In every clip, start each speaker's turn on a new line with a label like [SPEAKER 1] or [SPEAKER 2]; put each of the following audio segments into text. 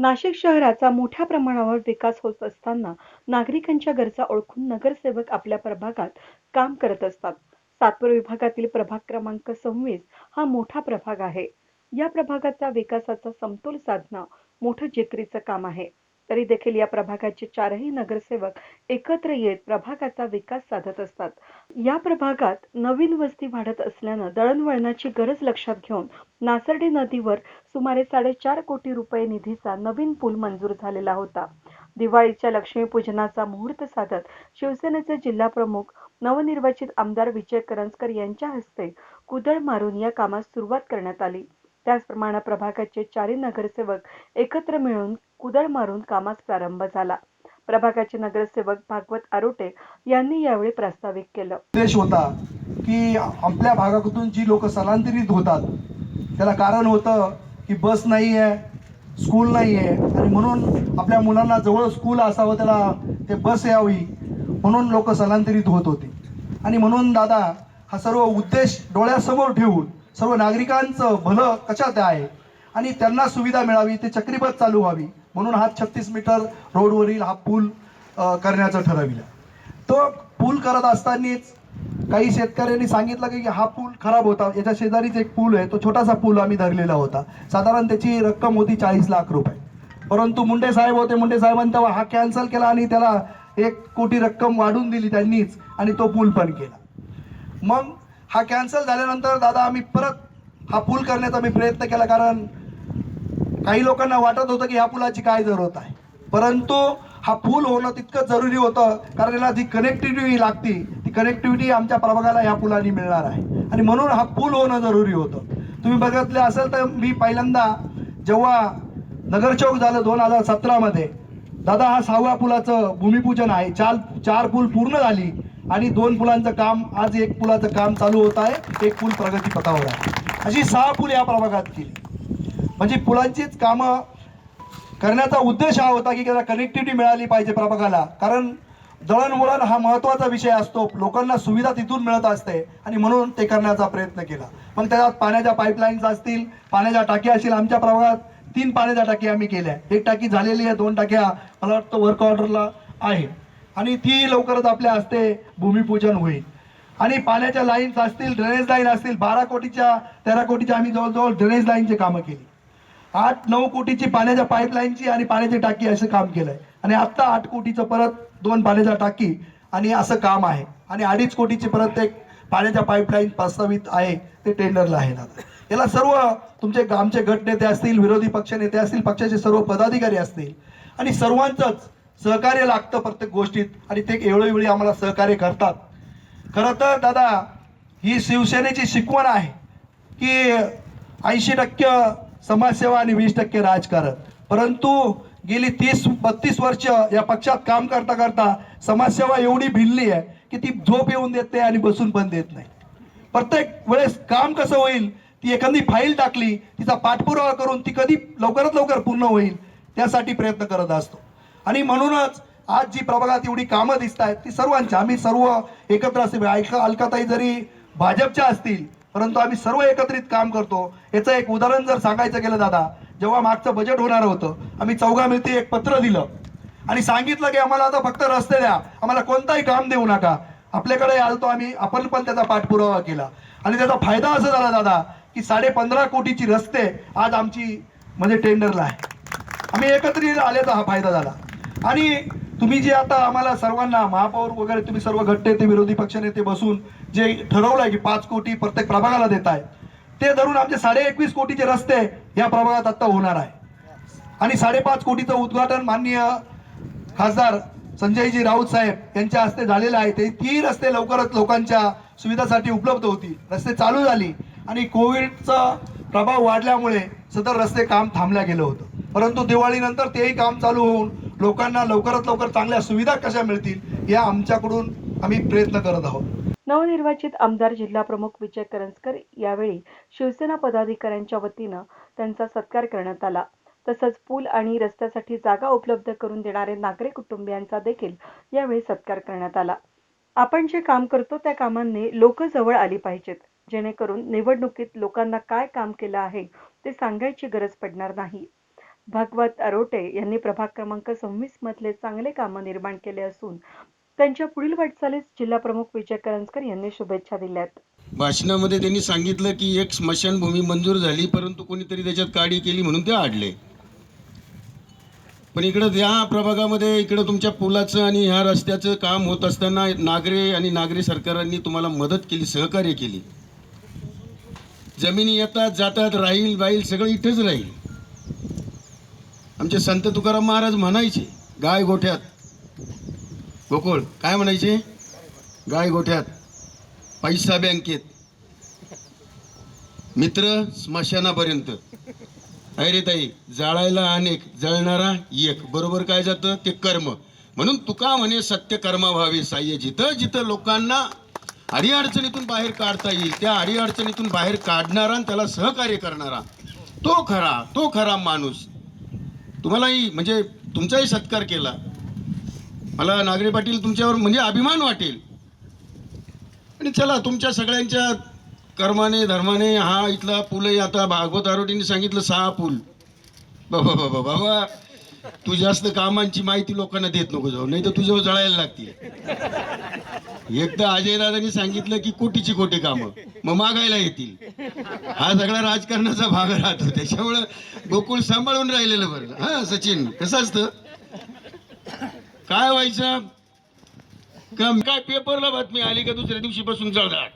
[SPEAKER 1] नाशिक शहराचा मोठ्या प्रमाणावर विकास होत असताना नागरिकांच्या गरजा ओळखून नगरसेवक आपल्या प्रभागात काम करत असतात. सातपूर विभागातील प्रभाग क्रमांक सव्वीस हा मोठा प्रभाग आहे. या प्रभागाचा विकासाचा समतोल साधणं मोठं जिकरीचं काम आहे. तरी देखील या प्रभागाचे चारही नगरसेवक एकत्र येत प्रभागाचा विकास साधत असतात. या प्रभागात नवीन वस्ती वाढत असल्यानं दळणवळणाची गरज लक्षात घेऊन नासर्डी नदीवर सुमारे साडेचार कोटी रुपये निधीचा नवीन पूल मंजूर झालेला होता. दिवाळीच्या लक्ष्मीपूजनाचा मुहूर्त साधत शिवसेनेचे जिल्हा प्रमुख नवनिर्वाचित आमदार विजय करंजकर यांच्या हस्ते कुदळ मारून या कामास सुरुवात करण्यात आली. त्याचप्रमाणे प्रभागाचे चारी नगरसेवक एकत्र मिळून कुदळ मारून कामास प्रारंभ झाला. प्रभागाचे नगरसेवक भागवत आरोटे यांनी यावेळी प्रास्ताविक केलं.
[SPEAKER 2] उद्देश होता की आपल्या भागातून जी लोक स्थलांतरित होतात त्याला कारण होतं की बस नाही आहे स्कूल नाही आहे आणि म्हणून आपल्या मुलांना जवळ स्कूल असावं त्याला ते बस यावी म्हणून लोक स्थलांतरित होत होते. आणि म्हणून दादा हा सर्व उद्देश डोळ्यासमोर ठेवून सर्व नागरिकांचं भलं कशात आहे? आणि त्यांना सुविधा मिळावी ते चक्रीबद्ध चालू व्हावी. म्हणून हा छत्तीस मीटर रोडवरील हा पूल करण्याचं ठरविलं. तो पूल करत असतानाच काही शेतकऱ्यांनी सांगितलं की हा पूल खराब होता. याच्या शेजारीच एक पूल आहे. तो छोटासा पूल आम्ही धरलेला होता. साधारण त्याची रक्कम होती चाळीस लाख रुपये. परंतु मुंडे साहेब होते. मुंडे साहेबांनी तेव्हा हा कॅन्सल केला आणि त्याला एक कोटी रक्कम वाढून दिली त्यांनीच आणि तो पूल पण केला. मग हा कॅन्सल झाल्यानंतर दादा आम्ही परत हा पूल करण्याचा मी प्रयत्न केला कारण काही लोकांना वाटत होतं की ह्या पुलाची काय जरूरत आहे. परंतु हा पूल होणं तितकं जरुरी होतं कारण याला जी कनेक्टिव्हिटी लागती ती कनेक्टिव्हिटी आमच्या प्रभागाला ह्या पुलाने मिळणार आहे. आणि म्हणून हा पूल होणं जरुरी होतं. तुम्ही बघितले असेल तर मी पहिल्यांदा जेव्हा नगरचौक झालं दोन हजार सतरामध्ये दादा हा सहाव्या पुलाचं भूमिपूजन आहे. चार चार पूल पूर्ण झाली. आणि दोन पुलांचं काम आज एक पुलाचं काम चालू होत आहे. एक पूल प्रगती पथावर आहे. अशी सहा पूल या प्रभागात केली. म्हणजे पुलांचीच कामं करण्याचा उद्देश हा होता की त्याला कनेक्टिव्हिटी मिळाली पाहिजे प्रभागाला. कारण दळणवळण हा महत्त्वाचा विषय असतो. लोकांना सुविधा तिथून मिळत असते आणि म्हणून ते करण्याचा प्रयत्न केला. मग त्याच्यात पाण्याच्या पाईपलाईन्स असतील पाण्याच्या टाक्या असतील आमच्या प्रभागात तीन पाण्याच्या टाकी आम्ही केल्या. एक टाकी झालेली आहे दोन टाक्या मला वाटतं वर्क ऑर्डरला आहे. आणि ती लवकरच आपल्या हस्ते भूमिपूजन होईल. आणि पाण्याच्या लाईन्स असतील ड्रेनेज लाईन असतील बारा कोटीच्या तेरा कोटीच्या आम्ही जवळजवळ ड्रेनेज लाईनची कामं केली. आठ नऊ कोटीची पाण्याच्या पाईपलाईनची आणि पाण्याची टाकी असं काम केलंय. आणि आत्ता आठ कोटीचं परत दोन पाण्याच्या टाकी आणि असं काम आहे. आणि अडीच कोटीची परत एक पाण्याच्या पाईपलाईन प्रस्तावित आहे ते टेंडरला आहे ना याला सर्व तुमचे आमचे गटनेते असतील विरोधी पक्ष नेते असतील पक्षाचे सर्व पदाधिकारी असतील आणि सर्वांचंच सहकार्य लागतं प्रत्येक गोष्टीत आणि ते वेळोवेळी आम्हाला सहकार्य करतात. खरं तर दादा ही शिवसेनेची शिकवण आहे की ऐंशी टक्के समाजसेवा आणि वीस टक्के राजकारण. परंतु गेली तीस बत्तीस वर्ष या पक्षात काम करता करता समाजसेवा एवढी भिनली आहे की ती झोप येऊन देत नाही आणि बसून पण देत नाही. प्रत्येक वेळेस काम कसं होईल? ती एखादी फाईल टाकली तिचा पाठपुरावा करून ती कधी लवकरात लवकर पूर्ण होईल त्यासाठी प्रयत्न करत असतो. आणि म्हणूनच आज जी प्रभागात एवढी कामं दिसत आहेत ती सर्वांची आम्ही सर्व एकत्र असते. ऐका अलकाताई जरी भाजपच्या असतील परंतु आम्ही सर्व एकत्रित काम करतो. याचं एक उदाहरण जर सांगायचं गेलं दादा जेव्हा मागचं बजेट होणार होतं आम्ही चौघा मिळते एक पत्र दिलं. आणि सांगितलं की आम्हाला आता फक्त रस्ते द्या आम्हाला कोणताही काम देऊ नका. आपल्याकडे आलतो आम्ही आपण पण त्याचा पाठपुरावा केला. आणि त्याचा फायदा असा झाला दादा की साडे पंधरा कोटीची रस्ते आज आमची म्हणजे टेंडरला आहे. आम्ही एकत्रित आल्याचा हा फायदा झाला. आणि तुम्ही जे आता आम्हाला सर्वांना महापौर वगैरे तुम्ही सर्व गटनेते विरोधी पक्षनेते बसून जे ठरवलंय की पाच कोटी प्रत्येक प्रभागाला देत आहे ते धरून आमचे साडे एकवीस कोटीचे रस्ते या प्रभागात आता होणार आहे. आणि साडेपाच कोटीचं उद्घाटन माननीय खासदार संजयजी राऊत साहेब यांच्या हस्ते झालेलं आहे. ते ती रस्ते लवकरच लोकांच्या सुविधासाठी उपलब्ध होती रस्ते चालू झाली आणि कोविडचा प्रभाव वाढल्यामुळे सदर रस्ते काम थांबल्या गेलं होतं. परंतु दिवाळीनंतर तेही काम चालू होऊन लोकांना लवकरात लवकर चांगल्या सुविधा कशा मिळतील या आमच्याकडून आम्ही प्रयत्न करत आहोत.
[SPEAKER 1] नवनिर्वाचित आमदार जिल्हा प्रमुख विजय करंजकर यावेळी शिवसेना पदाधिकाऱ्यांच्या वतीनं त्यांचा सत्कार करण्यात आला. तसंच पूल आणि रस्त्यासाठी जागा उपलब्ध करून देणारे नागरिक कुटुंबियांचा देखील यावेळी सत्कार करण्यात आला. आपण जे काम करतो त्या कामांनी लोक जवळ आली पाहिजेत जेणेकरून निवडणुकीत लोकांना काय काम केलं आहे ते सांगायची गरज पडणार नाही. भागवत अरोटे यांनी प्रभाग क्रमांक सव्वीस मधले चांगले कामं निर्माण केले असून त्यांच्या पुढील वाटचालीस जिल्हाप्रमुख विजय करंजकर यांनी शुभेच्छा दिल्यात.
[SPEAKER 3] भाषणामध्ये त्यांनी सांगितलं की एक स्मशानभूमी मंजूर झाली परंतु कोणीतरी त्याच्यात काडी केली म्हणून ते आडले. पण इकडं या प्रभागामध्ये इकडं तुमच्या पुलाचं आणि ह्या रस्त्याचं काम होत असताना नागरे आणि नागरी सरकारांनी तुम्हाला मदत केली सहकार्य केली. जमिनी येतात जातात राहील बाईल सगळं इथेच राहील. आमचे संत तुकाराम महाराज म्हणायचे गाय गोठ्यात. गोकुळ काय म्हणायचे? गाय गोठ्यात पैसा बँकेत. मित्र स्मशानापर्यंत. अरे ताई जाळायला अनेक जळणारा एक. बरोबर काय जातं? ते कर्म. म्हणून तुका म्हणे सत्य कर्मा व्हावे साह्य जिथं जिथं लोकांना अडीअडचणीतून बाहेर काढता येईल त्या अडीअडचणीतून बाहेर काढणारा आणि त्याला सहकार्य करणारा तो खरा तो खरा माणूस. तुम्हालाही म्हणजे तुमचाही सत्कार केला. मला नागरे पाटील तुमच्यावर म्हणजे अभिमान वाटेल. आणि चला तुमच्या सगळ्यांच्या कर्माने धर्माने हा इथला पूलही आता भागवत आरोटीने सांगितलं सहा पूल. बाबा बाबा बाबा तू जास्त कामांची माहिती लोकांना देत नको जाऊ नाही तर तुझ्यावर जळायला लागतील. एकदा अजय दादांनी सांगितलं की कोटीची कोटी कामं. मग मागायला येतील. हा सगळा राजकारणाचा भाग राहतो. त्याच्यामुळं गोकुळ सांभाळून राहिलेलं बरं. हा सचिन कसं असतं? काय व्हायचं? का काय पेपरला बातमी आली का दुसऱ्या दिवशीपासून जळगाट?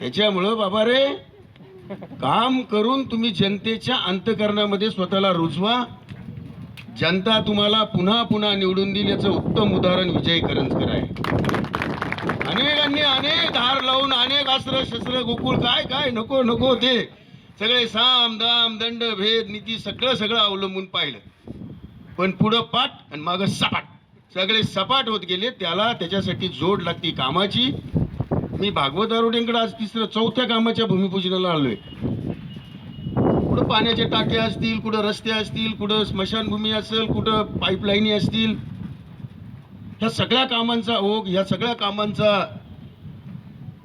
[SPEAKER 3] त्याच्यामुळं बाबा रे काम करून तुम्ही जनतेच्या अंतकरणामध्ये स्वतःला रुजवा. जनता तुम्हाला पुन्हा पुन्हा निवडून दिल्याचं उत्तम उदाहरण विजय करंजकर आहे. अनेकांनी अनेक धार लावून अनेक अस्त्र शस्त्र गोकुळ काय काय नको नको ते सगळे साम दाम दंड भेद नीती सगळं सगळं अवलंबून पाहिलं. पण पुढं पाठ आणि मागं सपाट. सगळे सपाट होत गेले त्याला त्याच्यासाठी जोड लागती कामाची. मी भागवत आरोड्यांकडे आज तिसरं चौथ्या कामाच्या भूमिपूजनाला आलोय. कुठं पाण्याचे टाके असतील कुठं रस्ते असतील कुठं स्मशानभूमी असेल कुठं पाईपलाईनी असतील ह्या सगळ्या कामांचा ओघ ह्या सगळ्या कामांचा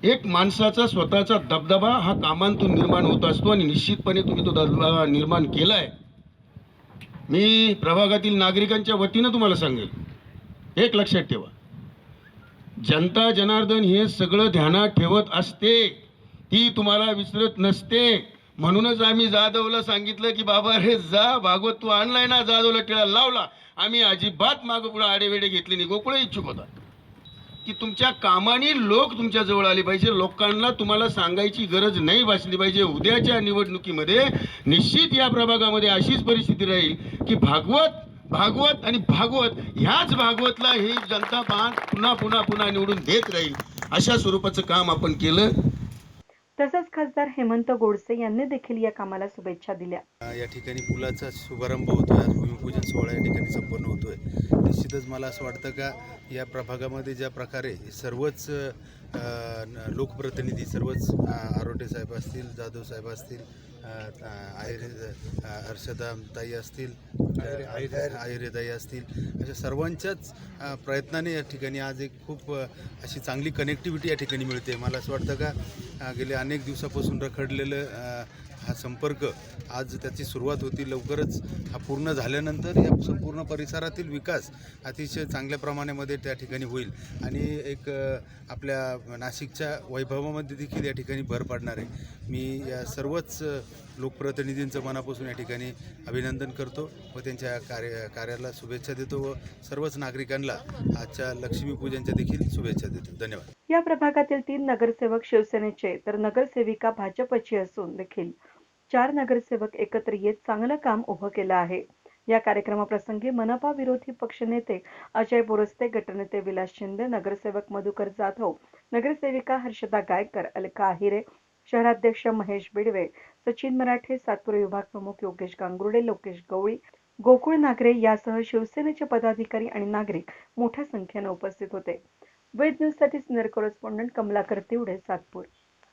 [SPEAKER 3] एक माणसाचा स्वतःचा दबदबा हा कामांतून निर्माण होत असतो आणि निश्चितपणे तुम्ही तो दबदबा निर्माण केलाय. मी प्रभागातील नागरिकांच्या वतीनं तुम्हाला सांगेल. एक लक्षात ठेवा. जनता जनार्दन हे सगळं ध्यानात ठेवत असते. ती तुम्हाला विसरत नसते. म्हणूनच आम्ही जाधवला सांगितलं की बाबा अरे जा भागवत तू आणलाय ना जाधवला टिळा लावला. आम्ही अजिबात मागं पुढे आडेवेडे घेतले नाही. गोकुळ इच्छुक होता. की तुमच्या कामाने लोक तुमच्या जवळ आले पाहिजे. लोकांना तुम्हाला सांगायची गरज नाही भासली पाहिजे. उद्याच्या निवडणुकीमध्ये निश्चित या प्रभागामध्ये अशीच परिस्थिती राहील की भागवत भागवत आणि भागवत ह्याच भागवतला ही जनता पाहत पुन्हा पुन्हा पुन्हा निवडून देत राहील. अशा स्वरूपाचं काम आपण केलं.
[SPEAKER 1] तसंच खासदार हेमंत गोडसे यांनी देखील या कामाला शुभेच्छा दिल्या.
[SPEAKER 4] या ठिकाणी पुलाचा शुभारंभ होतोय. आज भूमिपूजन सोहळा या ठिकाणी संपन्न होतोय. निश्चितच मला असं वाटतं का या प्रभागामध्ये ज्या प्रकारे सर्वच लोकप्रतिनिधी सर्वच आरोटे साहेब असतील जाधव साहेब असतील हर्षदा ताई असतील आहिरेताई असतील अशा सर्वांच्याच प्रयत्नाने या ठिकाणी आज एक खूप अशी चांगली कनेक्टिव्हिटी या ठिकाणी मिळते. मला असं वाटतं का गेल्या अनेक दिवसापासून रखडलेलं हा संपर्क आज त्याची सुरुवात होती लवकरच हा पूर्ण झाल्यानंतर या संपूर्ण परिसरातील विकास अतिशय चांगल्या प्रमाणामध्ये त्या ठिकाणी होईल. आणि एक आपल्या नाशिकच्या वैभवामध्ये देखील या ठिकाणी भर पडणार आहे. मी या सर्वच लोकप्रतिनिधींचं मनापासून या ठिकाणी अभिनंदन करतो व त्यांच्या कार्य कार्याला शुभेच्छा देतो व सर्वच नागरिकांना आजच्या लक्ष्मीपूजनच्या देखील शुभेच्छा देतो. धन्यवाद.
[SPEAKER 1] या प्रभागातील तीन नगरसेवक शिवसेनेचे तर नगरसेविका भाजपची असून देखील चार नगरसेवक एकत्र येत चांगलं काम उभं केलं आहे. या कार्यक्रमाप्रसंगी मनपा विरोधी पक्षनेते अजय बोरस्ते गटनेते विलास शिंदे नगरसेवक मधुकर जाधव नगरसेविका हर्षदा गायकर अलका आहिरे शहराध्यक्ष महेश बिडवे सचिन मराठे सातपूर विभाग प्रमुख योगेश गांगुर्डे लोकेश गवळी गोकुळ नागरे यासह शिवसेनेचे पदाधिकारी आणि नागरिक मोठ्या संख्येने उपस्थित होते. वेद न्यूजसाठी सिनियर कॉरेस्पॉन्डंट कमलाकर तिवडे सातपूर.